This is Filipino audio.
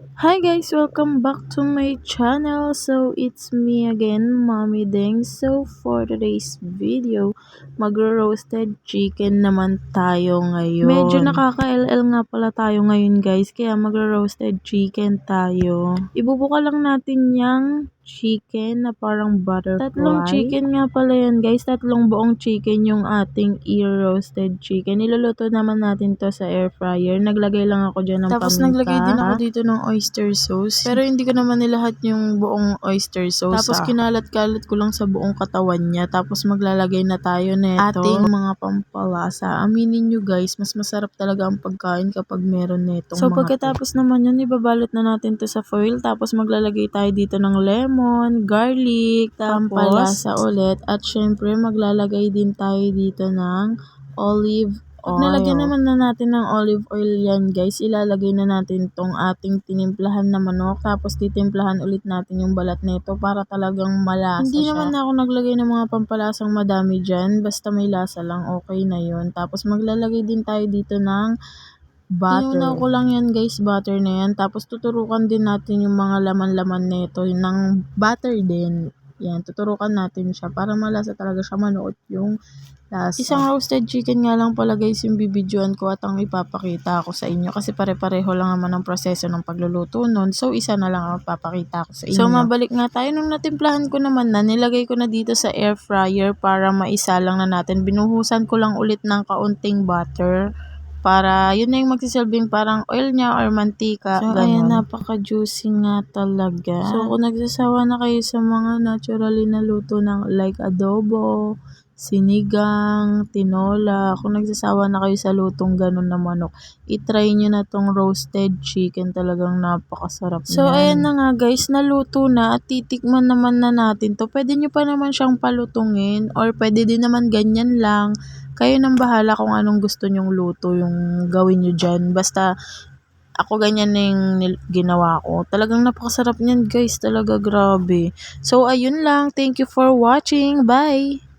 Hi guys! Welcome back to my channel. So, it's me again, Mommy Deng. So, for today's video, magro-roasted chicken naman tayo ngayon. Medyo nakaka-LL nga pala tayo ngayon guys, kaya magro-roasted chicken tayo. Ibubuka lang natin yung chicken na parang butterfly. Tatlong chicken nga pala yan guys. Tatlong buong chicken yung ating ear-roasted chicken. Niluluto naman natin to sa air fryer. Naglagay lang ako dyan ng Tapos paminta. naglagay din ako dito ng oyster sauce. Pero hindi ko naman nilahat yung buong oyster sauce. Tapos ah. kinalat-kalat ko lang sa buong katawan niya. Tapos maglalagay na tayo neto. Ating mga pampalasa. Aminin nyo guys, mas masarap talaga ang pagkain kapag meron netong So, mga pagkatapos naman yun, ibabalot na natin to sa foil. Tapos maglalagay tayo dito ng lemon, garlic, pampalasa ulit. At syempre, maglalagay din tayo dito ng olive Pag oil. nalagyan naman na natin ng olive oil yan guys, ilalagay na natin tong ating tinimplahan na manok. Tapos titimplahan ulit natin yung balat nito para talagang malasa Hindi siya. naman ako naglagay ng mga pampalasang madami dyan. Basta may lasa lang, okay na yun. Tapos maglalagay din tayo dito ng butter. Tinunaw ko lang yan guys, butter na yan. Tapos tuturukan din natin yung mga laman-laman nito ng butter din. Yan, tuturukan natin siya para malasa talaga siya manuot yung lasa. Isang roasted chicken nga lang pala guys yung bibidyoan ko at ang ipapakita ko sa inyo kasi pare-pareho lang naman ang proseso ng pagluluto nun. So, isa na lang ang papakita ko sa inyo. So, mabalik nga tayo. Nung natimplahan ko naman na, nilagay ko na dito sa air fryer para maisa lang na natin. Binuhusan ko lang ulit ng kaunting butter para yun na yung magsisilbing parang oil niya or mantika. So, ganun. ayan, napaka-juicy nga talaga. So, kung nagsasawa na kayo sa mga naturally na luto ng like adobo, sinigang, tinola, kung nagsasawa na kayo sa lutong ganun na manok, itry nyo na tong roasted chicken. Talagang napakasarap So, niyan. ayan na nga guys, naluto na at titikman naman na natin to. Pwede nyo pa naman siyang palutungin or pwede din naman ganyan lang. Kayo nang bahala kung anong gusto nyong luto yung gawin nyo dyan. Basta, ako ganyan na yung ginawa ko. Talagang napakasarap niyan guys. Talaga grabe. So, ayun lang. Thank you for watching. Bye!